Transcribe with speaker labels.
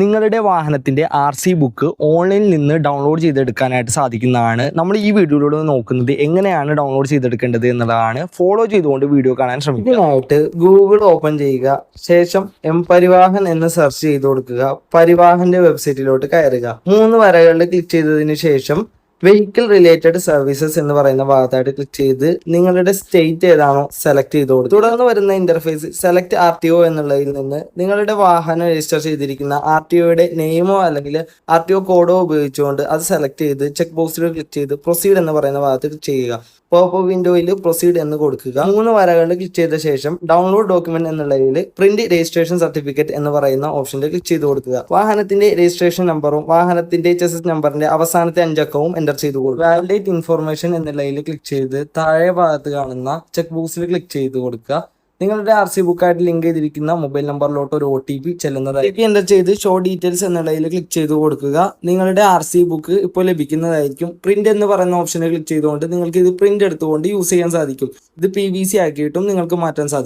Speaker 1: നിങ്ങളുടെ വാഹനത്തിന്റെ R C book ഓൺലൈനിൽ നിന്ന് ഡൗൺലോഡ് ചെയ്തെടുക്കാനായിട്ട് സാധിക്കുന്നതാണ്. നമ്മൾ ഈ വീഡിയോയിലൂടെ നോക്കുന്നത് എങ്ങനെയാണ് ഡൗൺലോഡ് ചെയ്തെടുക്കേണ്ടത് എന്നതാണ് ഫോളോ ചെയ്തുകൊണ്ട് വീഡിയോ കാണാൻ ശ്രമിക്കുക. ഇതിനായിട്ട് ഗൂഗിൾ ഓപ്പൺ ചെയ്യുക ശേഷം എം പരിവാഹൻ എന്ന് സെർച്ച് ചെയ്ത് കൊടുക്കുക പരിവാഹന്റെ വെബ്സൈറ്റിലോട്ട് കയറുക. മൂന്ന് വരകളിൽ ക്ലിക്ക് ചെയ്തതിന് ശേഷം വെഹിക്കിൾ റിലേറ്റഡ് സർവീസസ് എന്ന് പറയുന്ന ഭാഗത്തായിട്ട് ക്ലിക്ക് ചെയ്ത് നിങ്ങളുടെ സ്റ്റേറ്റ് ഏതാണോ സെലക്ട് ചെയ്ത് കൊടുക്കുക തുടർന്ന് വരുന്ന interface select R T O എന്നുള്ളതിൽ നിന്ന് നിങ്ങളുടെ വാഹനം രജിസ്റ്റർ ചെയ്തിരിക്കുന്ന ആർ ടി ഒയുടെ നെയിമോ അല്ലെങ്കിൽ ആർ ടി ഒ കോഡോ ഉപയോഗിച്ചുകൊണ്ട് അത് സെലക്ട് ചെയ്ത് ചെക്ക് ബോക്സിൽ ക്ലിക്ക് ചെയ്ത് പ്രൊസീഡ് എന്ന് പറയുന്ന ഭാഗത്ത് ക്ലിക്ക് ചെയ്യുക. പോപ്പ് വിൻഡോയിൽ പ്രൊസീഡ് എന്ന് കൊടുക്കുക. മൂന്ന് വരകളിൽ ക്ലിക്ക് ചെയ്ത ശേഷം ഡൗൺലോഡ് ഡോക്യുമെന്റ് എന്നുള്ളതിൽ പ്രിന്റ് രജിസ്ട്രേഷൻ സർട്ടിഫിക്കറ്റ് എന്ന് പറയുന്ന ഓപ്ഷനിൽ ക്ലിക്ക് ചെയ്ത് കൊടുക്കുക. വാഹനത്തിന്റെ രജിസ്ട്രേഷൻ നമ്പറും വാഹനത്തിന്റെ ചെസസ് നമ്പറിന്റെ അവസാനത്തെ അഞ്ചക്കവും എന്റർ ചെയ്ത് കൊടുക്കുക വാലിഡേറ്റ് ഇൻഫർമേഷൻ ലൈനിൽ ക്ലിക്ക് ചെയ്ത് താഴെ ഭാഗത്ത് കാണുന്ന ചെക്ക് ബോക്സിൽ ക്ലിക്ക് ചെയ്ത് കൊടുക്കുക. നിങ്ങളുടെ ആർ സി ബുക്കായിട്ട് ലിങ്ക് ചെയ്തിരിക്കുന്ന മൊബൈൽ നമ്പറിലോട്ട് ഒരു ഒ ടി പി ചെല്ലുന്നതായിരിക്കും എന്റർ ചെയ്ത് ഷോ ഡീറ്റെയിൽസ് ലൈനിൽ ക്ലിക്ക് ചെയ്ത് കൊടുക്കുക. നിങ്ങളുടെ ആർ സി ബുക്ക് ഇപ്പോൾ ലഭിക്കുന്നതായിരിക്കും. പ്രിന്റ് എന്ന് പറയുന്ന ഓപ്ഷനിൽ ക്ലിക്ക് ചെയ്തുകൊണ്ട് നിങ്ങൾക്ക് ഇത് പ്രിന്റ് എടുത്തുകൊണ്ട് യൂസ് ചെയ്യാൻ സാധിക്കും. ഇത് പി വി സി ആക്കിയിട്ടും നിങ്ങൾക്ക് മാറ്റാൻ സാധിക്കും.